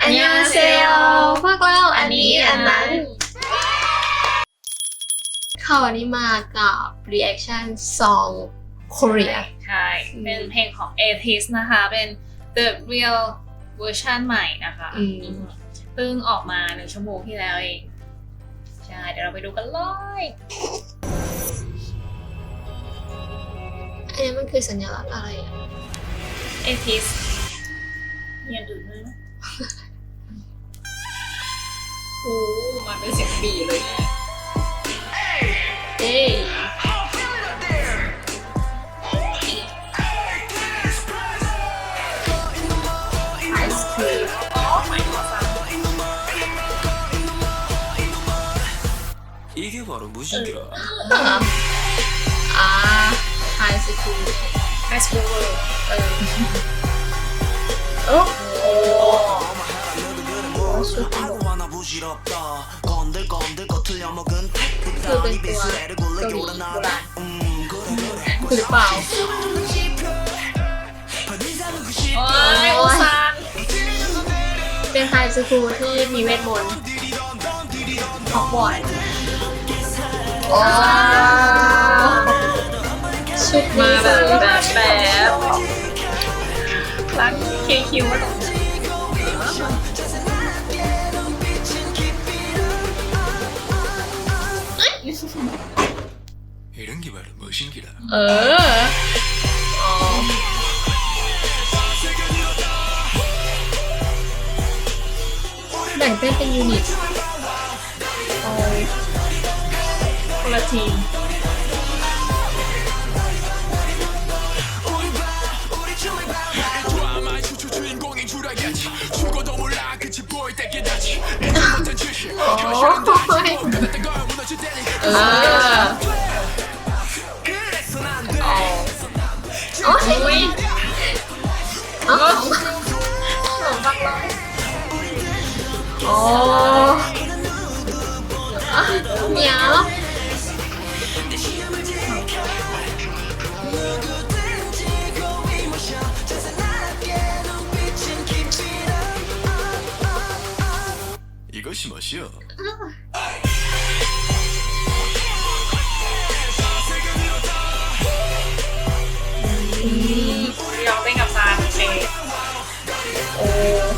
อันยองเซโอพวกเราอันนี้อันนั้นค่ะวันนี้มากับ reaction song Korea ใช่ เป็นเพลงของ a t i s นะคะ เป็น The Real Version ใหม่นะคะอืมอืมเพิ่งออกมาหนึ่งชั่วโมงที่แล้วเอง ใช่ เดี๋ยวเราไปดูกันเลยอันนี้มันคือสัญลักษณ์อะไรอะ a t i s เนี่ยดูด้วยนะ โอ้มันเป็นเสียงบีเลยเนี่ย เอ้ย ไอศครีมอ๋อหมายถึงว่า 이게 바로 무신기라. อ่าไฮสคูล ไฮส 하루 하나 부질없다. 건들 건들 거틀려 먹은 택부다. 그거 입에 좋아. 수레를 굴러 거기 요란하다. 뭐라. 음 그래 그래. หรือเปล่า โอ้ยโอซาน เป็นไฮสคูลที่มีเวทมนต์ฮอกวอตส์ว้าวชุด มา นี้ แบ คื บ อ แบบแบบ รักเคคิวมาตรง 이런 게 바로 무신기라. เออ อ๋อ แบ่งเต้นเป็นยูนิตโอ้ยคนละทีม 드라마의 주주 주인공인 줄 알겠지. 죽어도 몰라 끝이 보일 때 깨닫지. 못한 짓이 โอ้ย 끝났던 걸 무너질 때니. เออ 그래서 이것이 멋이요. 음, 우리 여행 가서 안 돼. 오.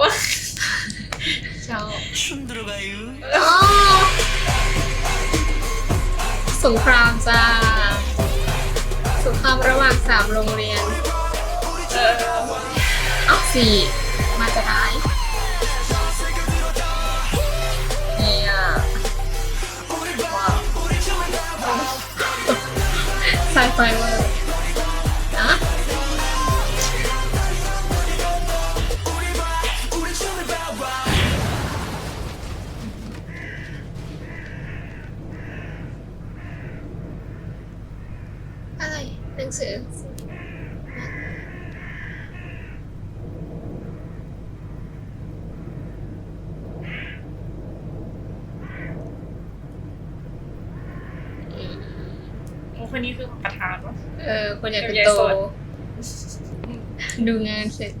ว้า ชอบ 춤 들어가요 อ๋อสงครามจ้า สงครามระหว่างสามโรงเรียน เออ เอ้าสี่มาจะท้ายเนี่ยว้าวไซไฟเวอร์ หนังสือโอ้คนนี้คือประธานวะเออคนใหญ่คนใหญ่โตสดดูงานเสร็จ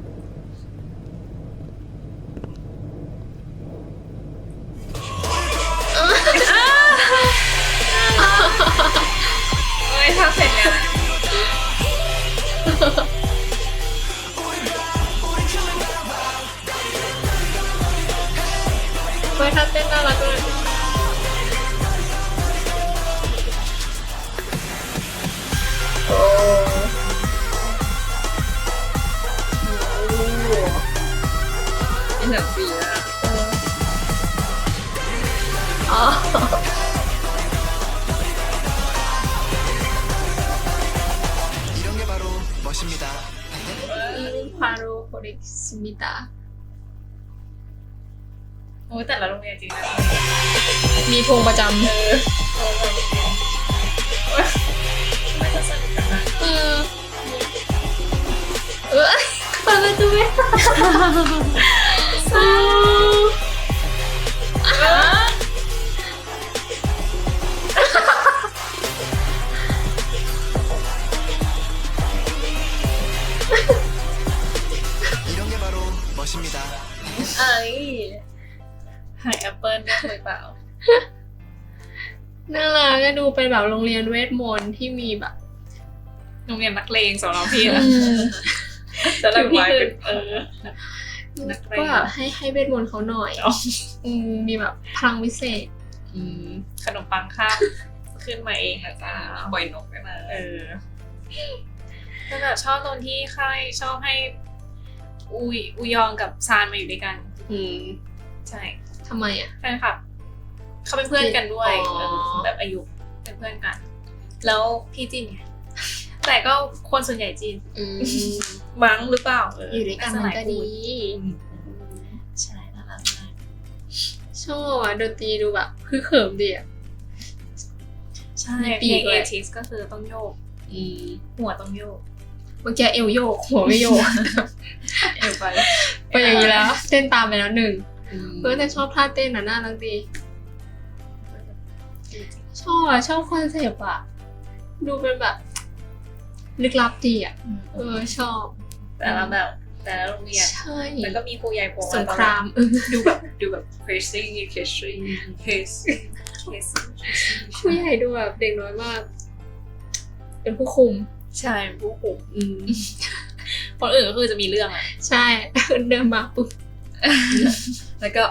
아. 이런 게 바로 버리겠습니다. โอ้แต่ละโรงเรียนจริงนะมีธงประจำเออไม่จะสนิกนะเออเปิดประตูไหมสู้อ้ย หายแอปเปิลได้หรือเปล่า น่ารักก็ดูเป็นแบบโรงเรียนเวทมนต์ที่มีแบบโรงเรียนนักเลงสำหรับพี่นะอืมสำหรับพี่คือเออนักเรียนก็แบบให้ให้เวทมนต์เขาหน่อยอ๋ออืมมีแบบพลังวิเศษ อืมขนมปังข้ามขึ้นมาเองนะจ๊ะปล่อยนกไปมาเออแต่แบบชอบตรงที่ค่ายชอบให้อุยอุยองกับซานมาอยู่ด้วยกัน อืมใช่ ทำไมอะ แฟนคลับเขาเป็นเพื่อนกันด้วยอ๋อ เออแบบอายุเป็นเพื่อนกัน แล้วพี่จินไงแต่ก็คนส่วนใหญ่จีนอืมมั้งหรือเปล่าเอยู่ด้วยกันมันก็ดีอืมใช่น่ารักมากชอบอะดนตรีดูแบบคือเขิมดีอะ ใช่มีปีเพลกงด้เอวย ทิสก็คือต้องโยก อืมหัวต้องโยกเมื่อกี้เอวโยกหัวไม่โยก เอวไป ไปอย่างนี้แล้ว เต้นตามไปแล้วหนึ่ง เออแต่ชอบท่าเต้นอะน่ารักดีชอบอะชอบคอนเซปต์อะดูเป็นแบบ ลึกลับดีอะเออชอบ แต่ละแบบ แต่ละโรงเรียนใช่แล้วก็มีครูใหญ่โผล่สงครามเออดูแบบดูแบบ crazy crazy crazy crazy ผู้ใหญ่ดูแบบเด็กน้อยมาก เป็นผู้คุม ใช่ผู้คุมอืมคนอื่นก็คือจะมีเรื่องอะใช่เดินมาปุ๊บ แล้วก็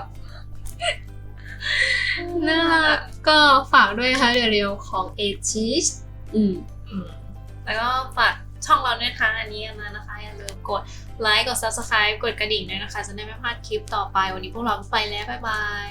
น่ารักก็ฝากด้วยนะคะเร็วๆของเอจิสอืมอืมแล้วก็ฝากช่องเราด้วยนะคะอันนี้มานะคะ อย่าลืมกดไลค์กด subscribe กดกระดิ่งด้วยนะคะ จะได้ไม่พลาดคลิปต่อไป วันนี้พวกเราไปแล้ว บ๊ายบาย